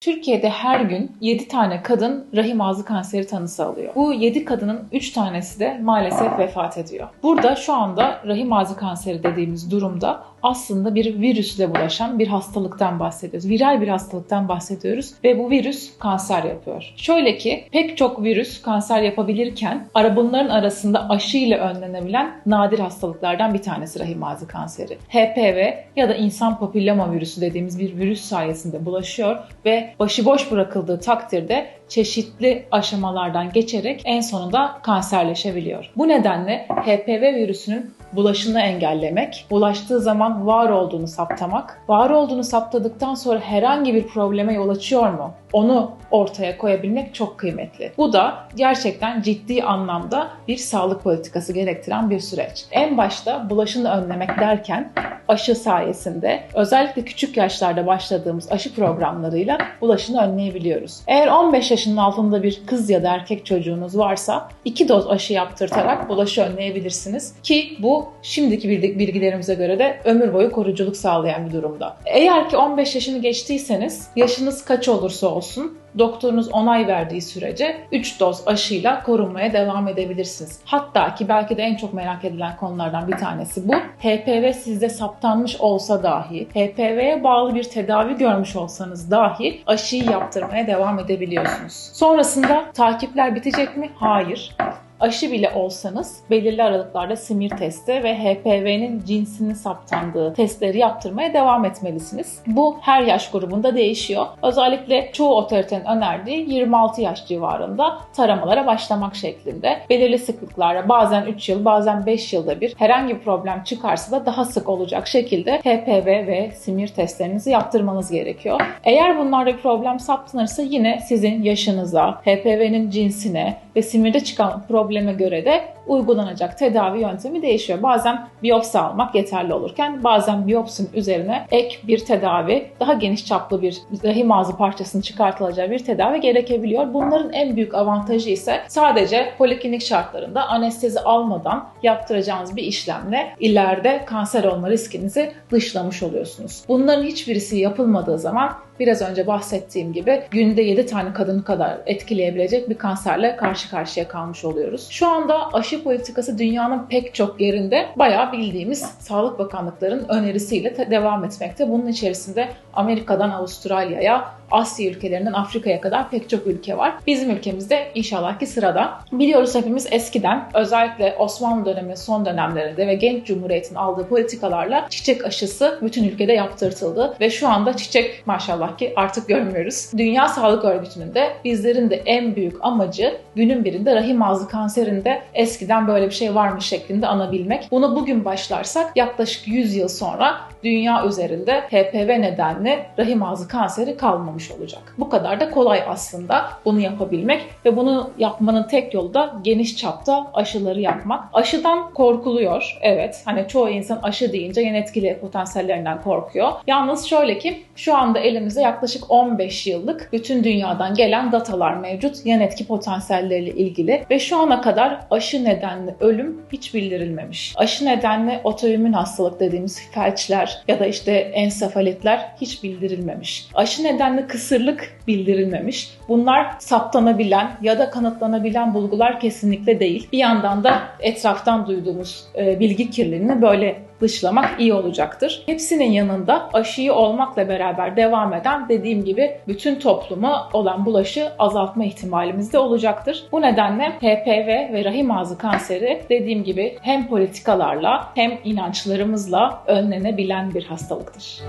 Türkiye'de her gün 7 tane kadın rahim ağzı kanseri tanısı alıyor. Bu 7 kadının 3 tanesi de maalesef vefat ediyor. Burada şu anda rahim ağzı kanseri dediğimiz durumda aslında bir virüsle bulaşan bir hastalıktan bahsediyoruz. Viral bir hastalıktan bahsediyoruz ve bu virüs kanser yapıyor. Şöyle ki pek çok virüs kanser yapabilirken ara bunların arasında aşı ile önlenebilen nadir hastalıklardan bir tanesi rahim ağzı kanseri. HPV ya da insan papilloma virüsü dediğimiz bir virüs sayesinde bulaşıyor ve başıboş bırakıldığı takdirde çeşitli aşamalardan geçerek en sonunda kanserleşebiliyor. Bu nedenle HPV virüsünün bulaşını engellemek, bulaştığı zaman var olduğunu saptamak, var olduğunu saptadıktan sonra herhangi bir probleme yol açıyor mu? Onu ortaya koyabilmek çok kıymetli. Bu da gerçekten ciddi anlamda bir sağlık politikası gerektiren bir süreç. En başta bulaşını önlemek derken aşı sayesinde özellikle küçük yaşlarda başladığımız aşı programlarıyla bulaşını önleyebiliyoruz. Eğer 15 yaşının altında bir kız ya da erkek çocuğunuz varsa 2 doz aşı yaptırtarak bulaşı önleyebilirsiniz ki bu şimdiki bilgilerimize göre de ömür boyu koruyuculuk sağlayan bir durumda. Eğer ki 15 yaşını geçtiyseniz yaşınız kaç olursa olsun doktorunuz onay verdiği sürece 3 doz aşıyla korunmaya devam edebilirsiniz. Hatta ki belki de en çok merak edilen konulardan bir tanesi bu. HPV sizde saptanmış olsa dahi, HPV'ye bağlı bir tedavi görmüş olsanız dahi aşıyı yaptırmaya devam edebiliyorsunuz. Sonrasında takipler bitecek mi? Hayır aşı bile olsanız belirli aralıklarla simir testi ve HPV'nin cinsinin saptandığı testleri yaptırmaya devam etmelisiniz. Bu her yaş grubunda değişiyor. Özellikle çoğu otoritenin önerdiği 26 yaş civarında taramalara başlamak şeklinde. Belirli sıklıklarla bazen 3 yıl bazen 5 yılda bir herhangi bir problem çıkarsa da daha sık olacak şekilde HPV ve simir testlerinizi yaptırmanız gerekiyor. Eğer bunlarda bir problem saptanırsa yine sizin yaşınıza, HPV'nin cinsine ve simirde çıkan problem probleme göre de uygulanacak tedavi yöntemi değişiyor. Bazen biyopsi almak yeterli olurken bazen biyopsinin üzerine ek bir tedavi, daha geniş çaplı bir rahim ağzı parçasının çıkartılacağı bir tedavi gerekebiliyor. Bunların en büyük avantajı ise sadece poliklinik şartlarında anestezi almadan yaptıracağınız bir işlemle ileride kanser olma riskinizi dışlamış oluyorsunuz. Bunların hiçbirisi yapılmadığı zaman biraz önce bahsettiğim gibi günde 7 tane kadın kadar etkileyebilecek bir kanserle karşı karşıya kalmış oluyoruz. Şu anda aşı politikası dünyanın pek çok yerinde bayağı bildiğimiz Sağlık Bakanlıkların önerisiyle devam etmekte. Bunun içerisinde Amerika'dan Avustralya'ya, Asya ülkelerinden Afrika'ya kadar pek çok ülke var. Bizim ülkemizde inşallah ki sırada. Biliyoruz hepimiz eskiden özellikle Osmanlı dönemi son dönemlerinde ve genç cumhuriyetin aldığı politikalarla çiçek aşısı bütün ülkede yaptırtıldı ve şu anda çiçek maşallah ki artık görmüyoruz. Dünya Sağlık Örgütü'nün de bizlerin de en büyük amacı günün birinde rahim ağzı kanserinde eskiden böyle bir şey varmış şeklinde anabilmek. Bunu bugün başlarsak yaklaşık 100 yıl sonra dünya üzerinde HPV nedenli rahim ağzı kanseri kalmamış olacak. Bu kadar da kolay aslında bunu yapabilmek ve bunu yapmanın tek yolu da geniş çapta aşıları yapmak. Aşıdan korkuluyor. Evet hani çoğu insan aşı deyince yan etkili potansiyellerinden korkuyor. Yalnız şöyle ki şu anda elimizde yaklaşık 15 yıllık bütün dünyadan gelen datalar mevcut yan etki potansiyelleriyle ilgili ve şu ana kadar aşı nedenli ölüm hiç bildirilmemiş. Aşı nedenli otoimmün hastalık dediğimiz felçler ya da işte ensefalitler hiç bildirilmemiş. Aşı nedenli kısırlık bildirilmemiş. Bunlar saptanabilen ya da kanıtlanabilen bulgular kesinlikle değil. Bir yandan da etraftan duyduğumuz e, bilgi kirliliğini böyle dışlamak iyi olacaktır. Hepsinin yanında aşıyı olmakla beraber devam eden dediğim gibi bütün topluma olan bulaşı azaltma ihtimalimiz de olacaktır. Bu nedenle HPV ve rahim ağzı kanseri dediğim gibi hem politikalarla hem inançlarımızla önlenebilen bir hastalıktır.